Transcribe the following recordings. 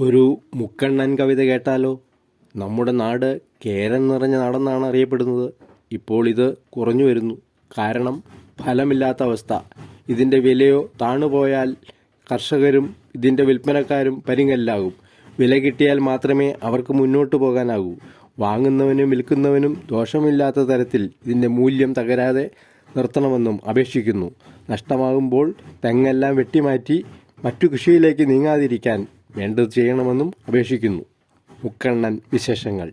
ഒരു മുക്കണ്ണൻ കവിത കേട്ടാലോ? നമ്മുടെ നാട് കേരൻ നിറഞ്ഞ നാടെന്നാണ് അറിയപ്പെടുന്നത്. ഇപ്പോൾ ഇത് കുറഞ്ഞു വരുന്നു. കാരണം ഫലമില്ലാത്ത അവസ്ഥ. ഇതിന്റെ വിലയോ താണുപോയാൽ കർഷകരും ഇതിന്റെ വിൽപ്പനക്കാരും പരിങ്ങല്ലാകും. വില കിട്ടിയാൽ മാത്രമേ അവർക്ക് മുന്നോട്ട് പോകാനാകൂ. വാങ്ങുന്നവനും വിൽക്കുന്നവനും ദോഷമില്ലാത്ത തരത്തിൽ ഇതിന്റെ മൂല്യം തകരാതെ നിർത്തണമെന്നും അപേക്ഷിക്കുന്നു. നഷ്ടമാകുമ്പോൾ തെങ്ങെല്ലാം വെട്ടിമാറ്റി മറ്റു കൃഷിയിലേക്ക് നീങ്ങാതിരിക്കാൻ വേണ്ടത് ചെയ്യണമെന്നും അപേക്ഷിക്കുന്നു. മുക്കണ്ണൻ വിശേഷങ്ങൾ.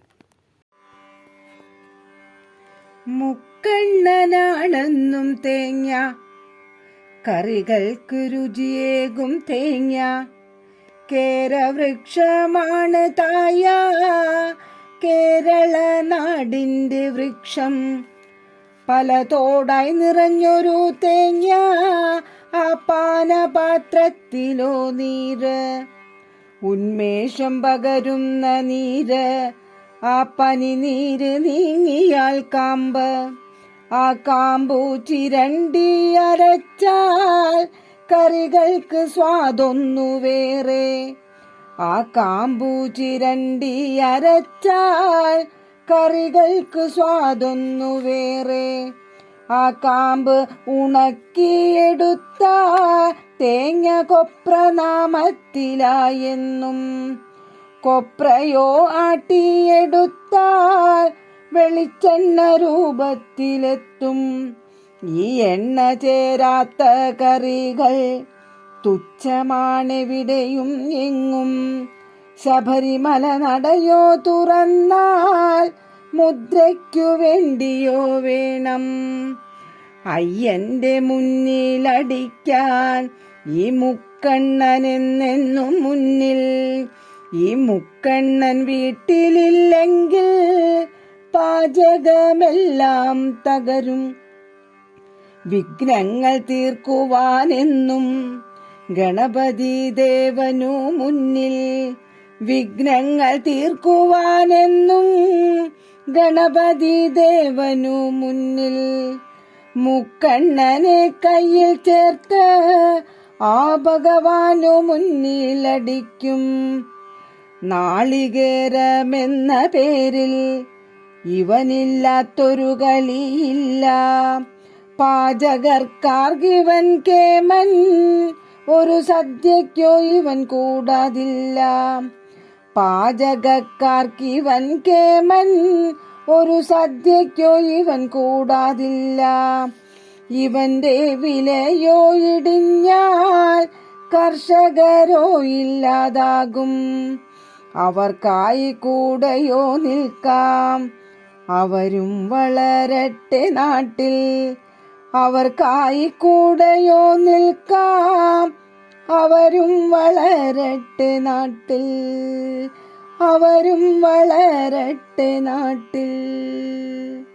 മുക്കണ്ണനാണെന്നും തേങ്ങ. കറികൾക്ക് രുചിയേകും തേങ്ങ. കേരവൃക്ഷമാണ് തായ. കേരള നാടിന്റെ വൃക്ഷം. പല തോടായി നിറഞ്ഞൊരു തേങ്ങ. ആ പാനപാത്രത്തിലോ നീര്. ഉന്മേഷം പകരുന്ന നീര് ആ പനി നീര് നീങ്ങിയാൽ കാമ്പ്. ആ കാമ്പു ചിരണ്ടി അരച്ചാൽ കറികൾക്ക് സ്വാദൊന്നു വേറെ. ആ കാമ്പു ചിരണ്ടി അരച്ചാൽ കറികൾക്ക് സ്വാദൊന്നു വേറെ. ആ കാമ്പ് ഉണക്കിയെടുത്ത തേങ്ങ കൊപ്ര നാമത്തിലായെന്നും കൊപ്രയോ ആട്ടിയെടുത്താൽ വെളിച്ചെണ്ണ രൂപത്തിലെത്തും. ഈ എണ്ണ ചേരാത്ത കറികൾ തുച്ഛമാണെവിടെയും എങ്ങും. ശബരിമല നടയോ തുറന്നാൽ മുദ്രയ്ക്കു വേണ്ടിയോ വേണം. അയ്യന്റെ മുന്നിലടിക്കാൻ ഈ മുക്കണ്ണനെന്നെന്നും മുന്നിൽ. ഈ മുക്കണ്ണൻ വീട്ടിലില്ലെങ്കിൽ പാചകമെല്ലാം തകരും. വിഘ്നങ്ങൾ തീർക്കുവാനെന്നും ഗണപതി ദേവനു മുന്നിൽ വിഘ്നങ്ങൾ തീർക്കുവാനെന്നും ഗണപതി ദേവനു മുന്നിൽ മുക്കണ്ണനെ കയ്യിൽ ചേർത്ത് ആ ഭഗവാനു മുന്നിലടിക്കും. നാളികേരമെന്ന പേരിൽ ഇവനില്ലാത്തൊരു കളിയില്ല. പാചകർക്കാർഗിവൻ കേമൻ ഒരു സദ്യയ്ക്കോ ഇവൻ കൂടാതില്ല. പാചകക്കാർക്കിവൻ കേമൻ ഒരു സദ്യയ്ക്കോ ഇവൻ കൂടാതില്ല. ഇവന്റെ വിലയോ ഇടിഞ്ഞാൽ കർഷകരോ ഇല്ലാതാകും. അവർക്കായി കൂടെയോ നിൽക്കാം. അവരും വളരട്ടെ നാട്ടിൽ. അവർക്കായി കൂടെയോ നിൽക്കാം. അവരും വളരട്ടെ നാട്ടിൽ. അവരും വളരട്ടെ നാട്ടിൽ.